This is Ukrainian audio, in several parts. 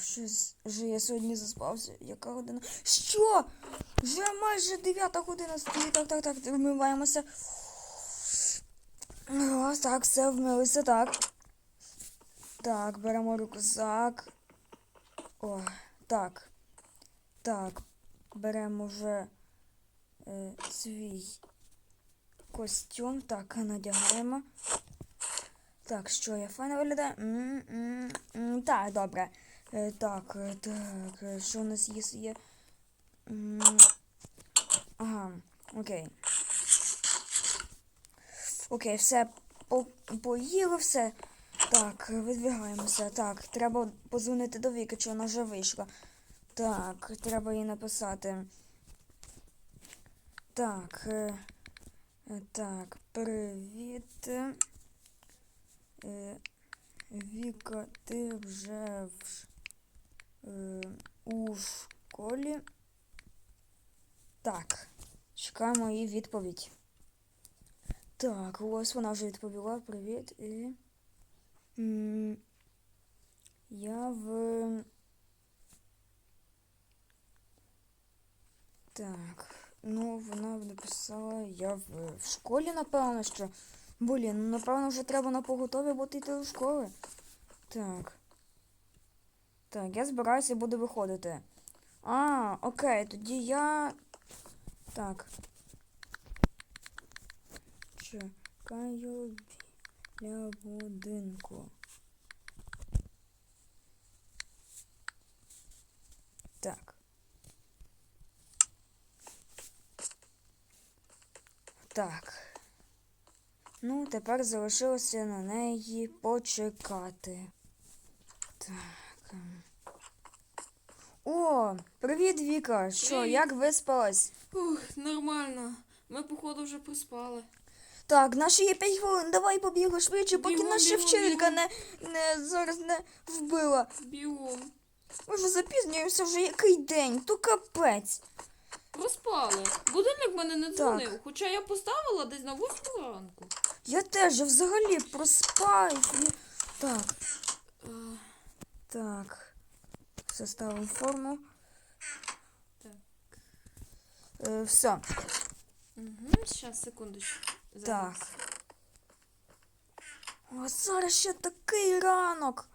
щось вже я сьогодні заспався. Яка година? Що? Вже майже 9 година стоїть. Так, так, так, вмиваємося. Ось так, все, вмилися, так. Так, беремо рюкзак. О, так. Так. Беремо вже е, свій костюм. Так, надягаємо. Так, що я файно виглядаю? Так, добре. Е, Так, е, так, е, що у нас є? є? Ага, окей. Окей, все по, поїли, все. Так, видвигаємося. Так, треба позвонити до Віки, чи вона вже вийшла. Так, треба їй написати. Так. Так, привіт. Віка, ти вже в, у школі. Так, чекаємо її відповідь. Так, ось вона вже відповіла. Привіт. І. Я в. Так. Ну, вона написала, я в, в школі, напевно, що. Блін, ну напевно вже треба на поготові бути йти до школи. Так. Так, я збираюся і буду виходити. А, окей, тоді я. Так. Чекаю біля будинку. Так. Так. Ну, тепер залишилося на неї почекати. Так. О, привіт, Віка. Що, Привіт. як виспалась? Ух, нормально. Ми, походу, вже проспали. Так, наші є 5 хвилин, давай побігли швидше, поки Бігом, наша бігом, вчителька не, не зараз не вбила. Бігом. Ми вже запізнюємося вже який день, то капець. Проспали. Будильник мене не дзвонив, хоча я поставила десь на 8 ранку. Я теж взагалі проспав. Так, так. Все ставимо форму. Так. Е, все. Угу, зараз, секундочку. Зараз. Так. О, зараз ще такий ранок.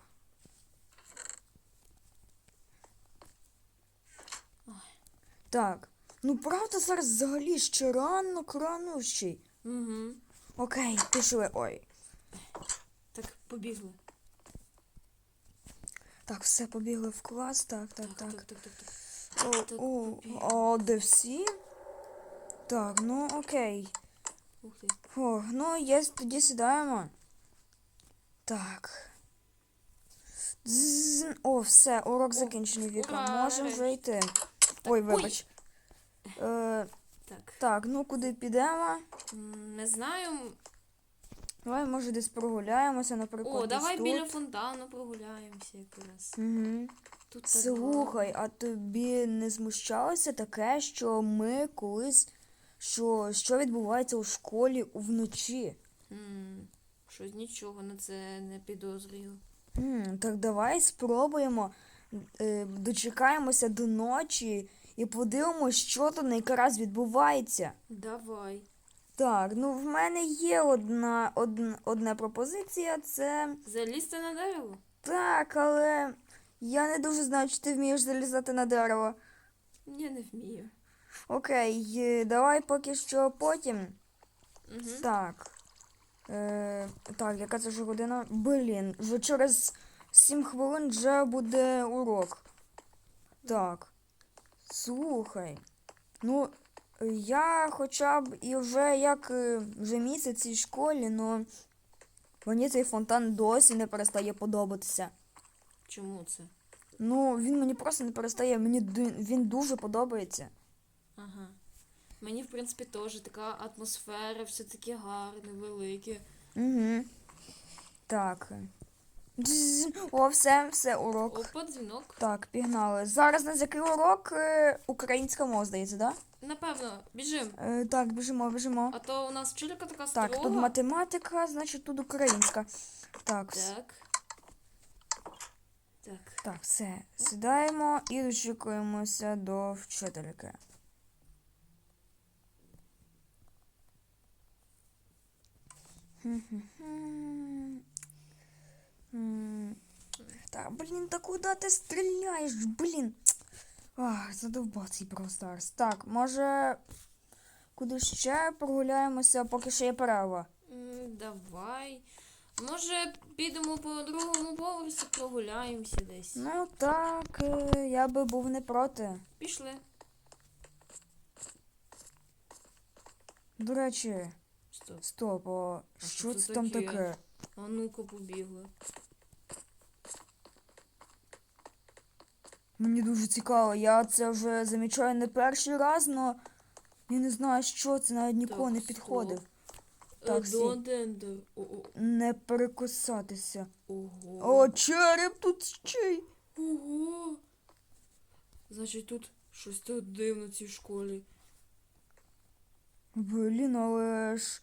Так. Ну правда зараз взагалі ще ранок ранущий. Угу. Окей, пішли. Ой. Так, побігли. Так, все, побігли в клас. Так, так, так. так, так, так. так. О, о, о, де всі? Так, ну окей. О, ну є, тоді сідаємо. Так. Дззз. О, все, урок закінчений, Віка. Можемо вже йти. Ой, ой. вибач. Е, Так. так, ну куди підемо? Не знаю. Давай, може, десь прогуляємося, наприклад. О, давай тут. біля фонтану прогуляємося якраз. Угу. Тут так Слухай, а тобі не змущалося таке, що ми колись, що, що відбувається у школі вночі? М, Щось нічого на це не підозрюю. М, так давай спробуємо, е, дочекаємося до ночі і подивимося, що тут якраз відбувається. Давай. Так, ну в мене є одна, одна, одна пропозиція, це Залізти на дерево? так, але я не дуже знаю, чи ти вмієш залізати на дерево. Я не вмію. Окей, е, давай поки що потім. Угу. Так. Е, так, яка це вже година? Блін, вже через 7 хвилин вже буде урок. Так. Слухай. Ну, я хоча б і вже як е, вже місяць в цій школі, но мені цей фонтан досі не перестає подобатися. Чому це? Ну, він мені просто не перестає, мені він дуже подобається. Ага. Мені, в принципі, теж така атмосфера, все таке гарне, велике. Угу. Так. Дзз. О, все, все, урок. Опа, дзвінок. Так, пігнали. Зараз у нас який урок е, українська мова, здається, да? Напевно, біжим. Е, так, біжимо, біжимо. А то у нас вчителька така строга. Так, тут математика, значить тут українська. Так. Так. Так. Так, все. Сідаємо і дочікуємося до вчительки. Хм-хм-хм. М, Так, блін, та куди ти стріляєш, блін? Ах, задовбав цей Brawl Так, може, куди ще прогуляємося, поки ще є перерва. Давай. Може, підемо по другому поверсі, прогуляємося десь. Ну так, е, я би був не проти. Пішли. До речі, Стоп. стоп, а А що що це там таке? таке? А ну-ка побігли. Мені дуже цікаво, я це вже замічаю не перший раз, але я не знаю, що це, навіть ніколи не підходив. Е, Так. Не перекусатися. Ого. О, череп тут ще й. Ого. Значить, тут щось так дивно в цій школі. Блін, але ж.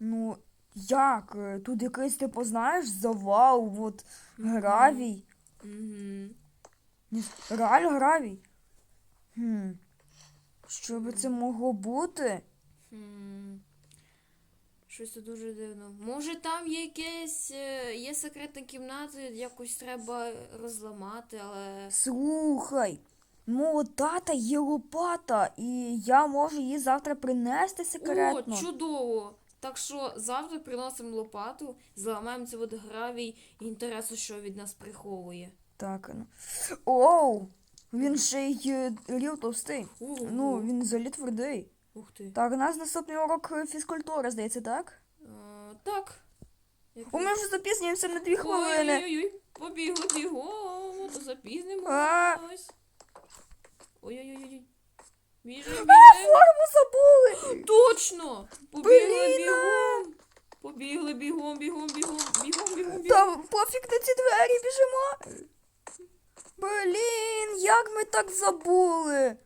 Ну, як? Тут якийсь, типу, знаєш, завал, от гравій. Угу. Реально гравій. Хм. Що би це могло бути? Хм. Щось тут дуже дивно. Може там є якесь. е, Є секретна кімната, якось треба розламати, але. Слухай, мого тата є лопата, і я можу її завтра принести секретно. О, чудово! Так що завтра приносимо лопату, зламаємо цей от гравій і інтересу, що від нас приховує. Так. ну. Оу! Він ще й е, рів товстий. Ну, він взагалі твердий. Ух ти. Так, у нас наступний урок е, фізкультури, здається, так? Е, так. Як О, ми вже запізнюємося на дві хвилини. Ой-ой-ой, побігли бігом, то запізнимось. А. Ой-ой-ой. Біжи, А, форму забули! Точно! Побігли Блін, бігом. Побігли бігом, бігом, бігом, бігом, бігом, бігом. Та пофіг на ці двері біжимо. Блін, як ми так забули?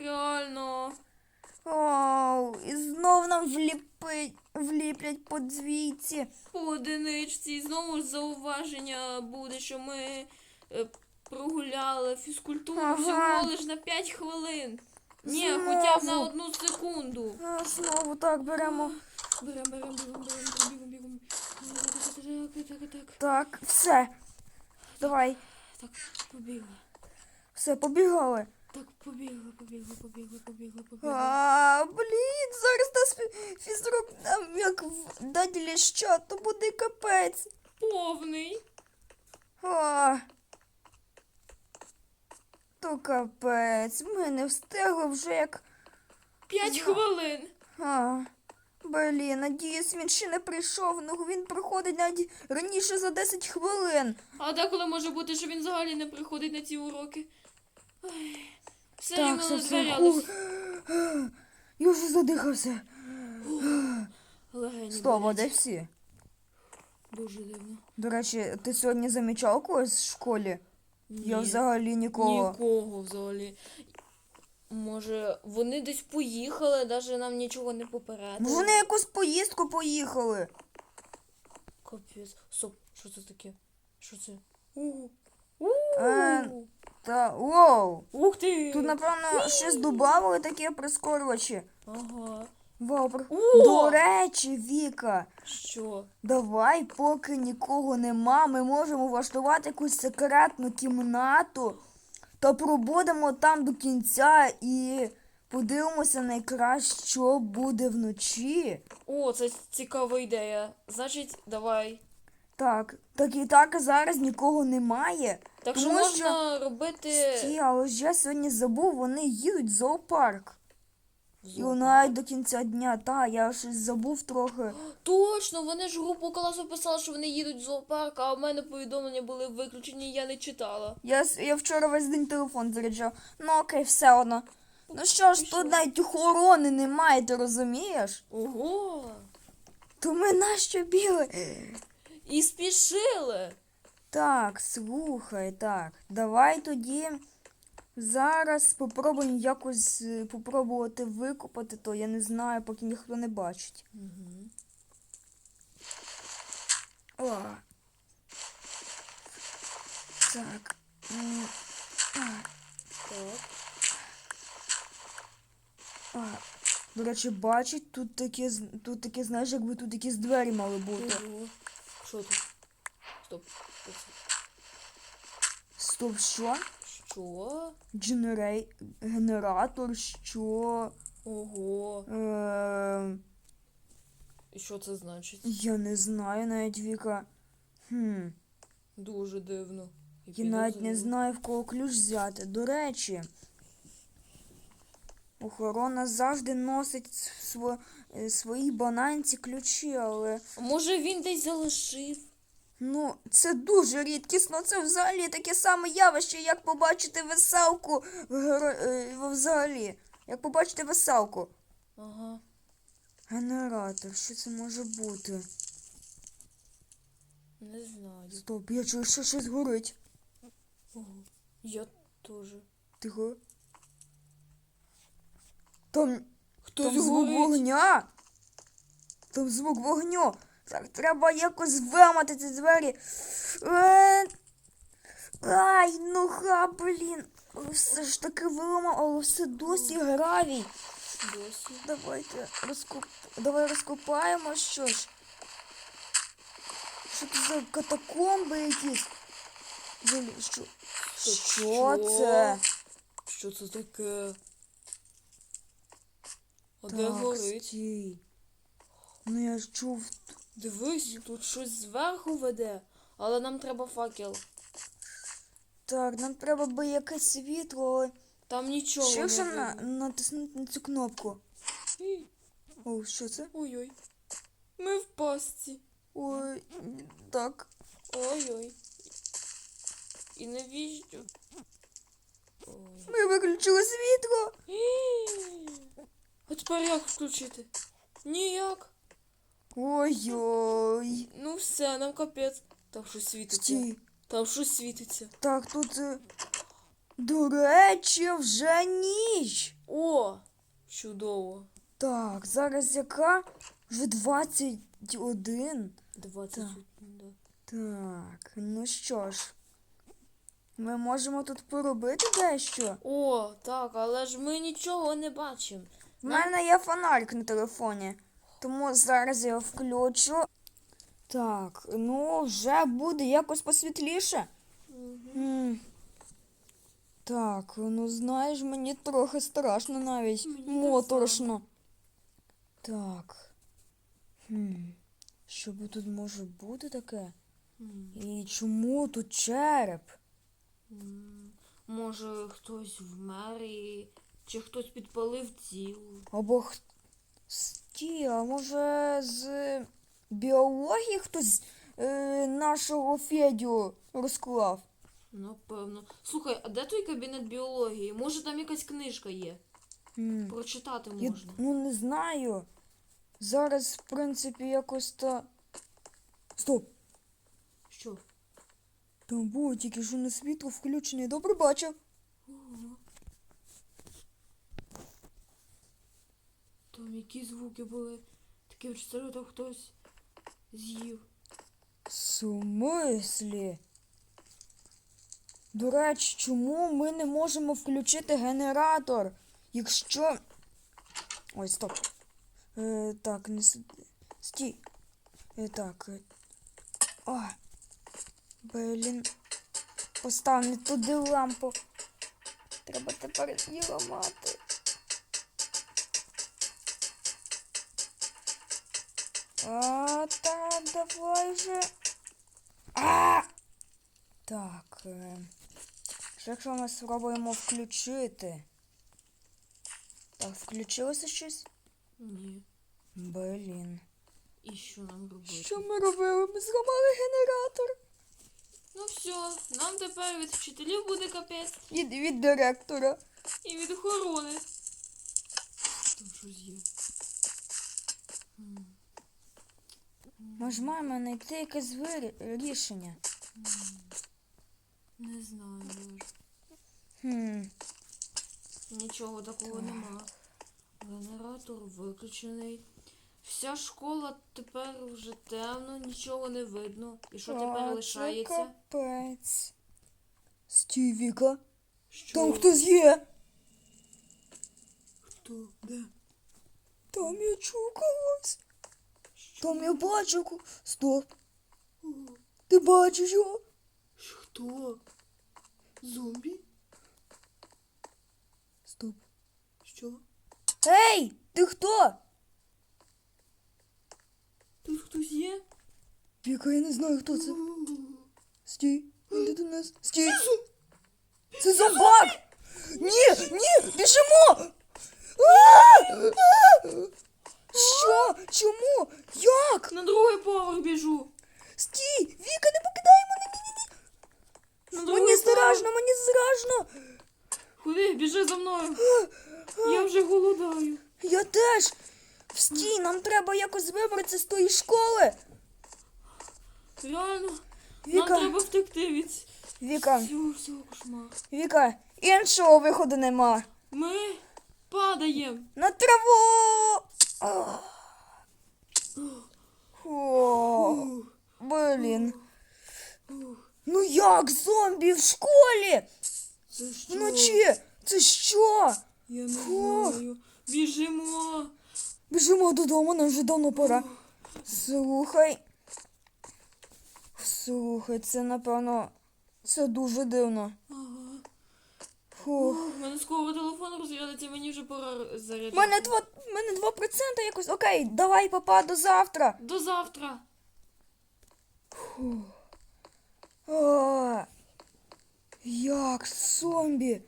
Реально. Оу, і знов нам вліпить, вліплять по двійці. По одиничці. І Знову ж зауваження буде, що ми е, прогуляли фізкультуру Ага. всього лиш на 5 хвилин. Ні, Знову. хоча б на одну секунду. А, знову так беремо. Берем, берем, бігом, берем, бігом, бігом. Так, так, так. Так, все. Давай, Так, побігли. все, побігали. Так, побігли, побігли, побігли, побігли, побігли. А, блін, зараз нас фі- фізрук нам як в- дать ліща, то буде капець. Повний. А, то капець. Ми не встигли вже як. 5 хвилин. А, блін, надіюсь, він ще не прийшов. Ну він приходить навіть раніше за 10 хвилин. А деколи може бути, що він взагалі не приходить на ці уроки. Ай, Все Так, рівно все, все. Я вже задихався. Легені болять. де всі? Дуже дивно. До речі, ти сьогодні замічав когось в школі? Я Ні. взагалі нікого. Нікого взагалі. Може, вони десь поїхали, навіть нам нічого не попередили. Вони якусь поїздку поїхали. Капець. Стоп, що це таке? Що це? У. Е, Та воу. Ух ти! Тут, напевно, щось додавали такі прискорювачі. Ага. О! До речі, Віка, Що? давай, поки нікого нема, ми можемо влаштувати якусь секретну кімнату та пробудемо там до кінця і подивимося найкраще, що буде вночі. О, це цікава ідея. Значить, давай. Так, так і так зараз нікого немає. Так що Тому можна робити. Ті, але ж я сьогодні забув, вони їдуть в зоопарк. І навіть до кінця дня, та, я щось забув трохи. Точно, вони ж групу класу писали, що вони їдуть в зоопарк, а в мене повідомлення були виключені, я не читала. Я, с- я вчора весь день телефон заряджав. Ну окей, все одно. Ну що ж, тут навіть охорони немає, ти розумієш? Ого! То ми нащо біли? І спішили. Так, слухай, так. Давай тоді зараз спробуємо якось е, попробувати викопати, то я не знаю, поки ніхто не бачить. Угу. О. Так. Так. а. До речі, бачить, тут такі, тут такі, знаєш, якби тут якісь двері мали бути. Що тут? Стоп. Стоп, що? Що? Дженерей... Генератор, що? Ого. Е... І що це значить? Я не знаю навіть Віка. Хм. Дуже дивно. І Я навіть не знаю, в кого ключ взяти. До речі, охорона завжди носить сво... е, своїй бананці ключі, але може він десь залишив? Ну, це дуже рідкісно. Це взагалі таке саме явище, як побачити веселку в е, взагалі. Як побачити веселку. Ага. Генератор, що це може бути? Не знаю. Стоп, я чую, що щось горить. Ого. Я теж. Тихо. Там Хтось Там звук горить. вогня. Там звук вогню. Так, треба якось виламати ці двері. Е, Ай, ну га, блін. Все ж таки виламав, але все досі гравій. Досі. Давайте розкоп... Давай розкопаємо що ж. Що це за катакомби якісь? Взагалі, Що, Що- що це? Що це таке? А де горить? стій. Ну я ж чув Дивись, тут щось зверху веде, але нам треба факел. Так, нам треба би якесь світло, але Там нічого ще не вже на, натиснути на цю кнопку. Ій, О, що це? Ой-ой. Ми в пастці. Ой, так. Ой-ой. І навіщо? Ой. Ми виключили світло. Ій. А тепер як включити? Ніяк. Ой-ой. Ну все, нам капець. Там щось світиться. Стій. Там щось світиться. Так, тут. е, До речі, вже ніч. О! Чудово. Так, зараз яка? Вже 21. 20. Да. Так, ну що ж. Ми можемо тут поробити дещо. О, так, але ж ми нічого не бачимо. В мене є фонарик на телефоні, тому зараз я включу. Так, ну вже буде якось посвітліше. М. Так, ну знаєш, мені трохи страшно навіть. Мені так Моторошно. Так. Хм. Що би тут може бути таке? І чому тут череп? м, Може хтось вмер і... чи хтось підпалив тіло. Або х... Сті, а може з біології хтось е, нашого Федю розклав? Напевно. Слухай, а де той кабінет біології? Може там якась книжка є? М. Прочитати Я, можна. ну не знаю. Зараз, в принципі, якось та. Стоп! Що? Там було тільки що на світло включене. Добре бачив. Ого. Там які звуки були. Таке вчителю там хтось з'їв. В смислі? До речі, чому ми не можемо включити генератор? Якщо. Ой, стоп. Е, так, не с... стій. Е, так. О. Блін. Постав не туди лампу. Треба тепер її ламати. А, так, давай же. А! Так. Е... Що якщо ми спробуємо включити? Так, включилося щось? Ні. Блін. І що нам робити? Що ми робили? Ми зламали генератор. Ну все, нам тепер від вчителів буде капець Від, від директора. і від охорони. Там щось є. Ми ж маємо знайти якесь вирі- рішення. Не знаю даже. Хм. Нічого такого нема. Генератор виключений. Вся школа тепер вже темно, нічого не видно. І що тепер лишається? капець. Стій, Віка. Що? Там хтось є. Хто? Де? Там я чую когось. Там я бачу. Стоп. Ти бачиш його? Хто? Зомбі? Стоп. Що? Ей, ти хто? Тут хтось є? Віка, я не знаю, хто це. Стій, іди до нас. Стій. Це зомбак! Ні, ні, біжимо! Що? Чому? Як? На другий поверх біжу. Стій! Віка, не покидай мене! На другий Мені поверх. страшно, мені страшно! Куди? Біжи за мною. Я вже голодаю. Я теж! Стій, нам треба якось вибратися з тої школи! Реально. Віка. Нам треба втекти від Віка, цього всього кошмару. Віка, іншого виходу нема. Ми падаємо. На траву! О, блін. Ну як зомбі в школі? Це що? Вночі? Це що? Я не Фу. знаю. Біжимо. Біжимо додому, нам вже давно пора. Слухай. Слухай, це напевно. Це дуже дивно. Фух. У мене скоро телефон розрядиться, мені вже пора У мене 2, в мене 2% якось. Окей, давай, папа, до завтра. До завтра. А, як зомбі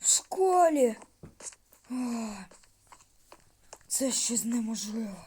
в школі. А, це щось неможливо.